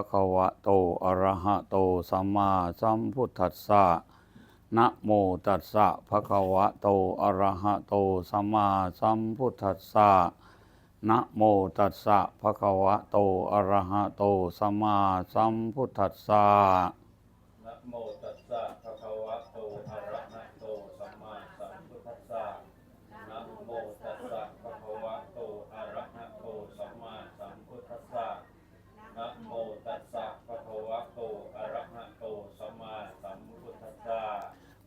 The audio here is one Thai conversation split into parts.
ะคะวะโต อะระหะโต สัมมาสัมพุทธัสสะ นะโมตัสสะ ภะคะวะโต อะระหะโต สัมมาสัมพุทธัสสะ นะโมตัสสะ ภะคะวะโต อะระหะโต สัมมาสัมพุทธัสสะนะโมตัสสะภะคะวะโต อะระหะโต สัมมาสัมพุทธัสสะ นะโมตัสสะภะคะวะโต อะระหะโต สัมมาสัมพุทธัสสะ นะโมตัสสะภะคะวะโต อะระหะโต สัมมาสัมพุทธัสสะ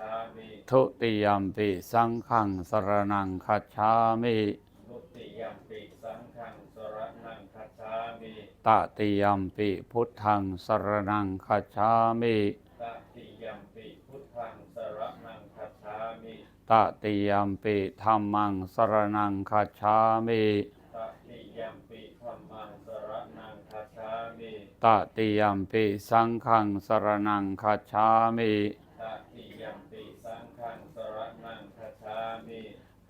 ามิ ทุติยมปิสังฆังสรนังคัจฉามิทุติยัมปิสังฆังสรณังคัจฉามิตติยมปิพุทธังสรนังคัจฉามิตติยัมปิพุทธังสรณังคัจฉามิตติยมปิธัมมังสรนังคัจฉามิตติยัมปิธัมมังสรณังคัจฉามิตติยมปิสังฆังสรนังคัจฉามิ ตติยัมปิสังฆังสรณังคัจฉามิ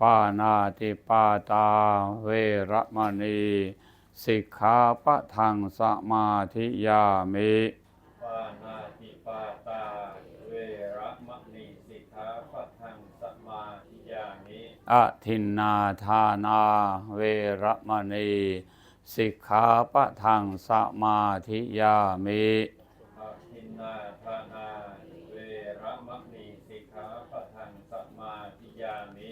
ปานาติปาตาเวระมณีสิกขาปะทังสมาธิยามิปานาติปาตาเวระมะนีสิกขาปะทังสมาธิยามิอะทินนาทานาเวระมณีสิกขาปะทังสมาธิยามิ อาทินนาทานา เวระมะนีสิกขาปะทังสมาธิยามิ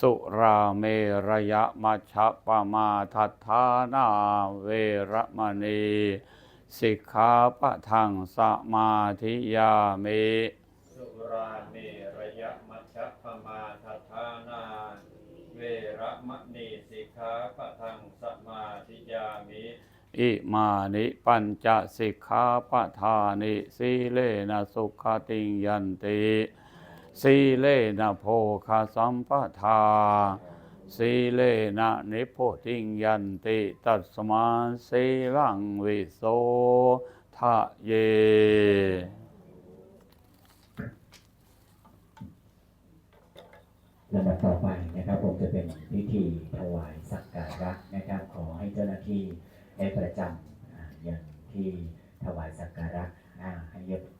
สุราเมระยะมัชฌะปมาทัฏฐานาเวระมณีสิกขาปะทังสมาธิยามิสุราเมระยะมัชฌะปมาทัฏฐานาเวระมะนีสิกขาปะทังสมาธิยามิอิมานิปัญจสิกขาปทานิสีเลนะสุขติงยันติ สีเลนะโภคาสัมปทา สีเลนะนิโพธิงยันติตัสมาสีลังวิโสทะเยลำดับต่อไปนะครับผมจะเป็นพิธีถวายสักการะนะครับขอให้เจ้าหน้าที่ได้ประจำอย่างที่ถวายสักการะอ่าให้เยอะครับ